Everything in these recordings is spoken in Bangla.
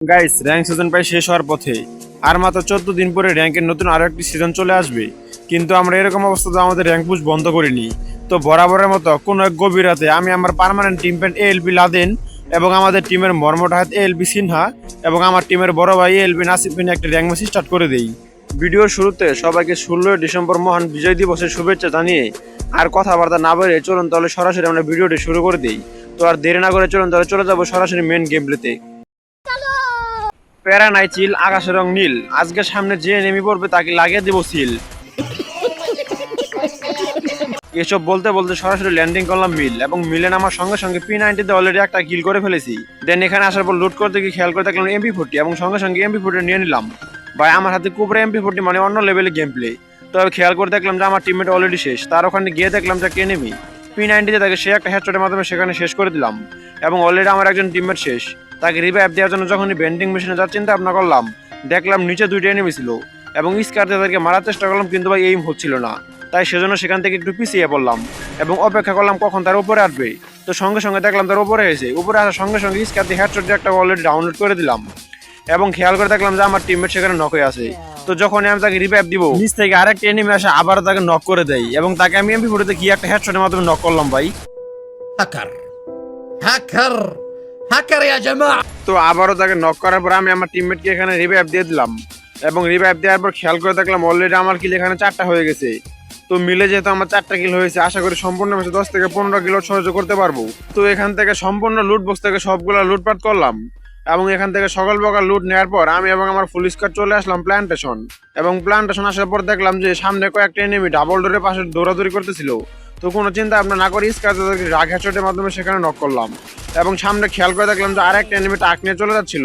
গাইস র্যাঙ্ক সিজন প্রায় শেষ হওয়ার পথে। আর মাত্র চোদ্দ দিন পরে র্যাঙ্কের নতুন আরও একটি সিজন চলে আসবে। কিন্তু আমরা এরকম অবস্থাতে আমাদের র্যাঙ্ক পুশ বন্ধ করিনি। তো বরাবরের মতো কোনো এক গভীর রাতে আমি আমার পার্মানেন্ট টিম প্যান্ট এএলপি লাদেন এবং আমাদের টিমের মর্মটা হাত এএলপি সিনহা এবং আমার টিমের বড় ভাই এএলপি নাসিফ নিয়ে একটা র্যাঙ্ক ম্যাচ স্টার্ট করে দেই। ভিডিওর শুরুতে সবাইকে ষোলোই ডিসেম্বর মহান বিজয় দিবসের শুভেচ্ছা জানিয়ে আর কথাবার্তা না বেড়ে চলুন তাহলে সরাসরি আমরা ভিডিওটি শুরু করে দিই। তো আর দেরি না করে চলুন তাহলে চলে যাব সরাসরি মেন গেম প্লেতে প্যারা নাই চিল, আকাশের রং নীল। আজকে সামনে যে নেমে পড়বে তাকে লাগিয়ে দেবো সিল। এসব বলতে বলতে সরাসরি ল্যান্ডিং করলাম মিল, এবং মিলে নামার সঙ্গে সঙ্গে পি নাইনটিতে অলরেডি একটা কিল করে ফেলেছি। দেন এখানে আসার পর লুট করতে গিয়ে খেয়াল করে দেখলাম এমপি ফোরটি এবং সঙ্গে সঙ্গে এমপি ফোরটি নিয়ে নিলাম। ভাই, আমার হাতে কুবরা এমপি ফোরটি মানে অন্য লেভেলের গেম প্লে তবে খেয়াল করে দেখলাম যে আমার টিমমেট অলরেডি শেষ। তার ওখানে গিয়ে দেখলাম যে একটা enemy পি নাইনটিতে তাকে সে একটা হেডশটের মাধ্যমে সেখানে শেষ করে দিলাম। এবং অলরেডি আমার একজন টিমমেট শেষ। তাকে রিভাইভ দেওয়ার জন্য যখনই বেন্ডিং মেশিনে যাওয়ার চিন্তা ভাবনা করলাম, দেখলাম নিচে দুইটা এনিমি ছিল এবং স্কার তাদেরকে মারার চেষ্টা করলাম, কিন্তু ভাই এইম হচ্ছিল না। তাই সেজন্য সেখান থেকে একটু পিছিয়ে পড়লাম এবং অপেক্ষা করলাম কখন তার উপরে আসবে। তো সঙ্গে সঙ্গে দেখলাম তার উপরে হয়েছে উপরে আসার সঙ্গে সঙ্গে স্কার দিয়ে হ্যাডশট একটা অলরেডি ডাউনলোড করে দিলাম। এবং খেয়াল করে দেখলাম যে আমার টিমমেট সেখানে নক হয়ে আছে। তো যখন আমি তাকে রিভাইভ দিব, নিচ থেকে আরেকটা এনিমি আসে আবার তাকে নক করে দেয় এবং তাকে আমি এমপি ফুটেতে কি একটা হ্যাডশটের মাধ্যমে নক করলাম ভাই। হ্যাকার হ্যাকার হ্যাকার ইয়া জামা তো আবারও তাকে নক করার পর আমি আমার টিমমেটকে এখানে রিভাইভ দিয়ে দিলাম। এবং রিভাইভ দেওয়ার পর খেয়াল করে দেখলাম অলরেডি আমার কিল এখানে চারটা হয়ে গেছে। তো মিলে যেহেতু আমার চারটা কিল হয়েছে, আশা করি সম্পূর্ণ ম্যাচে দশ থেকে পনেরো কিলো সহ্য করতে পারব। তো এখান থেকে সম্পূর্ণ লুট বক্স থেকে সবগুলো লুটপাট করলাম। এবং এখান থেকে সকাল প্রকার লুট নেওয়ার পর আমি এবং আমার পুলিশ কার চলে আসলাম প্ল্যান্টেশন এবং প্ল্যান্টেশন আসার পর দেখলাম যে সামনে কয়েকটা এনিমি ডাবল ডোরের পাশে দৌড়াদৌড়ি করতেছিল। তো কোনো চিন্তা ভাবনা না করে স্কার তাদেরকে রাগ হ্যাচটের মাধ্যমে সেখানে নক করলাম। এবং সামনে খেয়াল করে দেখলাম যে আরেকটা এনিমি টাক নিয়ে চলে যাচ্ছিল।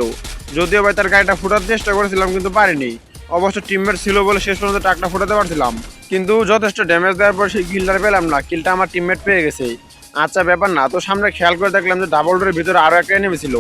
যদিও ভাই তার গাড়িটা ফুটার চেষ্টা করেছিলাম কিন্তু পারিনি। অবশ্য টিমমেট ছিল বলে শেষ পর্যন্ত টাকটা ফুটাতে পারছিলাম। কিন্তু যথেষ্ট ড্যামেজ দেওয়ার পর সেই কিলটা পেলাম না কিলটা আমার টিমমেট পেয়ে গেছে। আচ্ছা ব্যাপার না। তো সামনে খেয়াল করে দেখলাম যে ডাবল ডোরের ভিতরে আরও একটা এনিমি ছিল।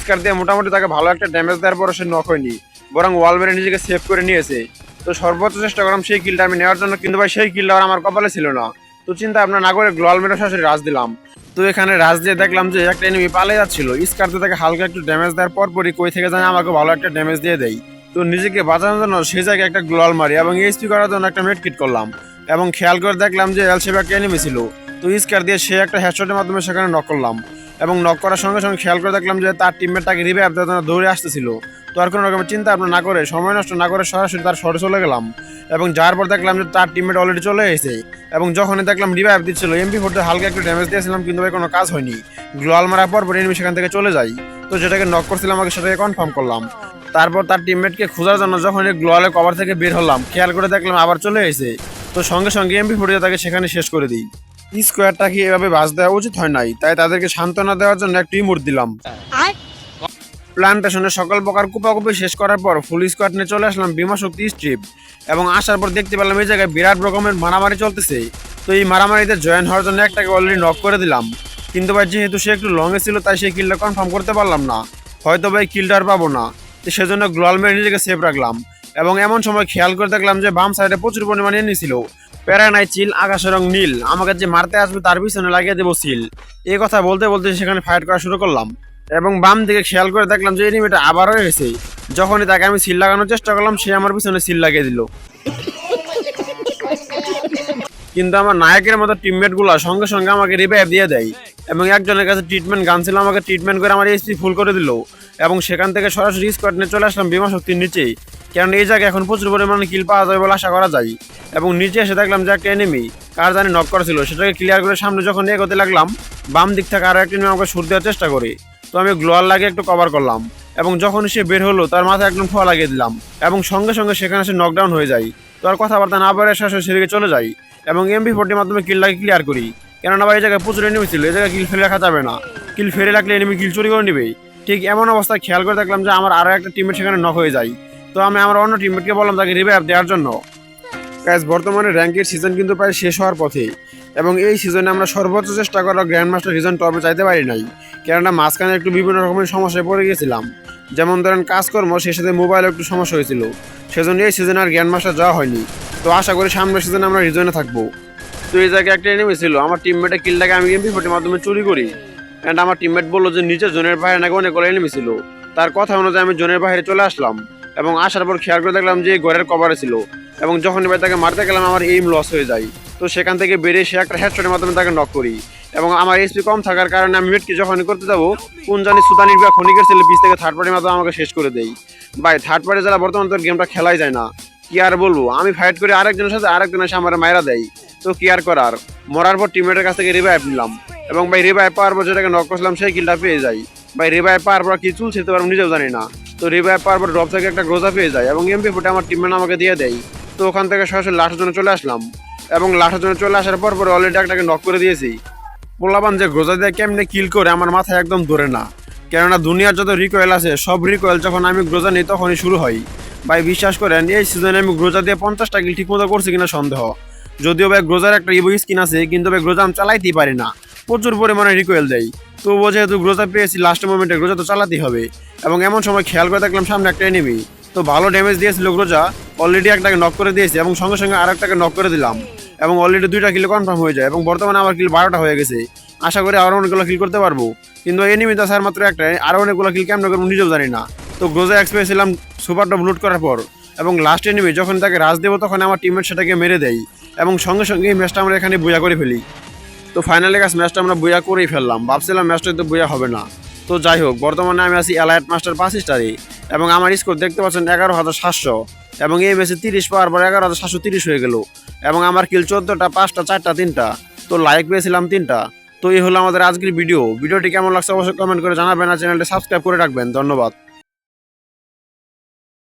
স্কার দিয়ে মোটামুটি তাকে ভালো একটা ড্যামেজ দেওয়ার পর সে নক হয়নি, বরং ওয়াল মেরে নিজেকে সেভ করে নিয়েছে। তো সর্বোচ্চ চেষ্টা করলাম সেই কিলটা আমি নেওয়ার জন্য, কিন্তু ভাই সেই কিলটা আর আমার কপালে ছিল না। তো চিন্তা ভাবনা না করে গ্লোয়াল মেরে সরাসরি রাজ দিলাম। তো এখানে রাজ দিয়ে দেখলাম যে একটা এনিমি পালে যাচ্ছিল। স্কারতে তাকে হালকা একটু ড্যামেজ দেওয়ার পরপরই কই থেকে জানে আমাকে ভালো একটা ড্যামেজ দিয়ে দেয়। তো নিজেকে বাঁচানোর জন্য সেই জায়গায় একটা গ্লোয়াল মারি এবং এইচপি করার জন্য একটা মেডকিট করলাম। এবং খেয়াল করে দেখলাম যে এলসেপ একটা এনিমি ছিল। তো স্কার দিয়ে সে একটা হেডশটের মাধ্যমে সেখানে নক করলাম। এবং নক করার সঙ্গে সঙ্গে খেয়াল করে দেখলাম যে তার টিমমেট তাকে রিভাইভ দেওয়ার জন্য দৌড়ে আসতেছিল। তো আর কোনো রকমের চিন্তা ভাবনা না করে, সময় নষ্ট না করে সরাসরি তার শহরে চলে গেলাম। এবং যাওয়ার পর দেখলাম যে তার টিমমেট অলরেডি চলে এসেছে। এবং যখনই দেখলাম রিভাইভ দিচ্ছিল এমপি ফোরতে হালকা একটু ড্যামেজ দিয়েছিলাম, কিন্তু ভাই কোনো কাজ হয়নি। গ্লোয়াল মারার পর এনিমি সেখান থেকে চলে যাই। তো যেটাকে নক করছিলাম, আমাকে সেটাকে কনফার্ম করলাম। তারপর তার টিমমেটকে খোঁজার জন্য যখন এই গ্লোয়ালের কভার থেকে বের হলাম, খেয়াল করে দেখলাম আবার চলে এসে তো সঙ্গে সঙ্গে এমপি ফুটে তাকে সেখানে শেষ করে দিই। স্কোয়ারটা কি এভাবে বাস দেওয়া উচিত হয় নাই? তাই তাদেরকে সান্ত্বনা দেওয়ার জন্য একটি ইমোট দিলাম। প্লান্টেশনের সকল প্রকার কুপাকুপি শেষ করার পর ফুল স্কোয়াড নিয়ে চলে আসলাম বিমা শক্তি স্ট্রিপ এবং আসার পর দেখতে পেলাম এই জায়গায় বিরাট রকমের মারামারি চলতেছে। তো এই মারামারিতে জয়েন হওয়ার জন্য একটাকে অলরেডি নক করে দিলাম। কিন্তু ভাই যেহেতু সে একটু লংয়ে ছিল তাই সেই কিলটা কনফার্ম করতে পারলাম না। হয়তো ভাই কিলটা আর পাবো না। তো সেজন্য গ্লোয়াল মেরে নিজেকে সেভ রাখলাম। এবং এমন সময় খেয়াল করে দেখলাম যে বাম সাইডে প্রচুর পরিমাণে এনেছিল প্যারানাই চিল আকাশের রং নীল। আমাকে যে মারতে আসবে তার পিছনে লাগিয়ে দেবো সিল। এই কথা বলতে বলতে সেখানে ফাইট করা শুরু করলাম। এবং বাম দিকে খেয়াল করে দেখলাম যে এনিমিটা আবারও এসেছে। যখনই তাকে আমি সিল লাগানোর চেষ্টা করলাম, সে আমার পিছনে সিল লাগিয়ে দিল। কিন্তু আমার নায়কের মতো টিমমেটগুলো সঙ্গে সঙ্গে আমাকে রিভাইভ দিয়ে দেয়। এবং একজনের কাছে ট্রিটমেন্ট গান ছিল, আমাকে ট্রিটমেন্ট করে আমার এসপি ফুল করে দিল। এবং সেখান থেকে সরাসরি স্কোয়াড নিয়ে চলে আসলাম বিমা শক্তির নিচে কারণ এই জায়গায় এখন প্রচুর পরিমাণে কিল পাওয়া যাবে বলে আশা করা যায়। এবং নিচে এসে দেখলাম যে একটা এনিমি কার জানি নক করেছিল, সেটাকে ক্লিয়ার করে সামনে যখন এগোতে লাগলাম, বাম দিক থেকে আরও একটা enemy আমাকে সুর দেওয়ার চেষ্টা করে। তো আমি গ্লোয়ার লাগিয়ে একটু কভার করলাম। এবং যখন সে বের হলো, তার মাথায় একদম ফোয়া লাগিয়ে দিলাম। এবং সঙ্গে সঙ্গে সেখানে সে নকডাউন হয়ে যায়। তো আর কথাবার্তা না বলে সরাসরি সেদিকে চলে যাই। এবং এমবি ফোরটির মাধ্যমে কিলটাকে ক্লিয়ার করি। কেননা ভাই, এই জায়গায় প্রচুর এনিমি ছিল, এই জায়গায় কিল ফেলে রাখা যাবে না। কিল ফেলে রাখলে এনিমি কিল চুরি করে নেবে। ঠিক এমন অবস্থায় খেয়াল করে দেখলাম যে আমার আরও একটা টিমের সেখানে নক হয়ে যায়। তো আমি আমার অন্য টিমমেটকে বললাম, তাকে রিভাইভ দেওয়ার জন্য। গ্যাস বর্তমানে র্যাঙ্কের সিজন কিন্তু প্রায় শেষ হওয়ার পথে। এবং এই সিজনে আমরা সর্বোচ্চ চেষ্টা করা গ্র্যান্ড মাস্টার রিজন টপে চাইতে পারি নাই। কেননা মাঝখানে একটু বিভিন্ন রকমের সমস্যায় পড়ে গেছিলাম যেমন ধরেন কাজকর্ম, সেই সাথে মোবাইলে একটু সমস্যা হয়েছিল। সেজন্য এই সিজনে আর গ্র্যান্ড মাস্টার যাওয়া হয়নি। তো আশা করি সামনের সিজনে আমরা রিজনে থাকব। তো এই জায়গায় একটা এনিমি ছিল। আমার টিমমেটের কিলটাকে আমি এমপি ফোর্টির মাধ্যমে চুরি করি। অ্যান্ড আমার টিমমেট বলল যে নিচের জোনের বাইরে নাকি অনেক এনিমি ছিল। তার কথা অনুযায়ী আমি জোনের বাইরে চলে আসলাম। এবং আসার পর খেয়াল করে দেখলাম যে ঘরের কভারে ছিল। এবং যখন এবার তাকে মারতে গেলাম, আমার এইম লস হয়ে যায়। তো সেখান থেকে বেরিয়ে সে একটা হেডশটের মাধ্যমে তাকে নক করি। এবং আমার এসপি কম থাকার কারণে আমি মেটকে যখনই করতে যাব, কোন জানি সুদানির বা খনিকের ছেলে পিস থেকে থার্ড পার্টির মাধ্যমে আমাকে শেষ করে দেয়। ভাই থার্ড পার্টি যারা বর্তমানে তোর গেমটা খেলাই যায় না। কি আর বলব? আমি ফাইট করে আরেকজনের সাথে আরেকজন এসে আমার মায়েরা দেয়। তো কি আর করার? মরার পর টিমমেটের কাছ থেকে রিভাইভ নিলাম। এবং ভাই রিভাইভ পাওয়ার পর যেটাকে নক করছিলাম, সেই কিলটা পেয়ে যাই। ভাই রিভাইভ পাওয়ার পর কি চুল ছিঁড়তে পারব নিজেও জানি না। তো রিভাইভ পাওয়ার পর ড্রপ থেকে একটা গ্রোজা পেয়ে যায় এবং এমপি ফুটে আমার টিমমেট আমাকে দিয়ে দেয়। তো ওখান থেকে সরাসরি লাঠের জন্য চলে আসলাম এবং লাঠের জন্য চলে আসার পর পরে অলরেডি একটাকে নক করে দিয়েছি। বললাম যে গ্রোজা দিয়ে কেমনে কিল করে আমার মাথায় একদম ধরে না। কেননা দুনিয়ার যত রিকয়েল আছে, সব রিকয়েল যখন আমি গ্রোজা নিই তখনই শুরু হয়। ভাই বিশ্বাস করেন, এই সিজনে আমি গ্রোজা দিয়ে পঞ্চাশটা কিল ঠিক মতো করছি কিনা সন্দেহ। যদিও ভাই গ্রোজার একটা ইভো স্কিন আছে, কিন্তু ভাই গ্রোজা আমি চালাইতেই পারি না। প্রচুর পরিমাণে রিকোয়েল দেয়। তো ও যেহেতু গ্রোজা পেয়েছি লাস্ট মোমেন্টে গ্রোজা তো চালাতেই হবে। এবং এমন সময় খেয়াল করে দেখলাম সামনে একটা এনিমি তো ভালো ড্যামেজ দিয়েছিল গ্রোজা অলরেডি একটাকে নক করে দিয়েছে এবং সঙ্গে সঙ্গে আর একটাকে নক করে দিলাম। এবং অলরেডি দুইটা কিলো কনফার্ম হয়ে যায় এবং বর্তমানে আমার কিল বারোটা হয়ে গেছে। আশা করি আরও অনেকগুলো কিল করতে পারব। কিন্তু এনিমি তো স্যার মাত্র একটাই আরও অনেকগুলো কিল কেমন করব নিজেও জানি না। তো গ্রোজা এক্সপ্রেস ছিলাম সুপার টপ লুট করার পর। এবং লাস্ট এনিমি যখন তাকে রাজ দেবো তখন আমার টিমমেট সেটাকে মেরে দেয়। এবং সঙ্গে সঙ্গে এই ম্যাচটা আমরা এখানে বোঝা করে ফেলি। তো ফাইনালি কাজ ম্যাচটা আমরা বইয়া করেই ফেললাম। ভাবছিলাম ম্যাচটা তো বইয়া হবে না। তো যাই হোক, বর্তমানে আমি আছি অ্যালাইট মাস্টার পাঁচ স্টারে এবং আমার স্কোর দেখতে পাচ্ছেন এগারো হাজার সাতশো এবং এই ম্যাচে তিরিশ পাওয়ার পর এগারো হাজার সাতশো তিরিশ হয়ে গেল এবং আমার কিল চোদ্দোটা, পাঁচটা, চারটা, তিনটা, তো লাইক পেয়েছিলাম তিনটা। তো এই হলো আমাদের আজকের ভিডিও ভিডিওটি কেমন লাগছে অবশ্যই কমেন্ট করে জানাবেন আর চ্যানেলটি সাবস্ক্রাইব করে রাখবেন। ধন্যবাদ।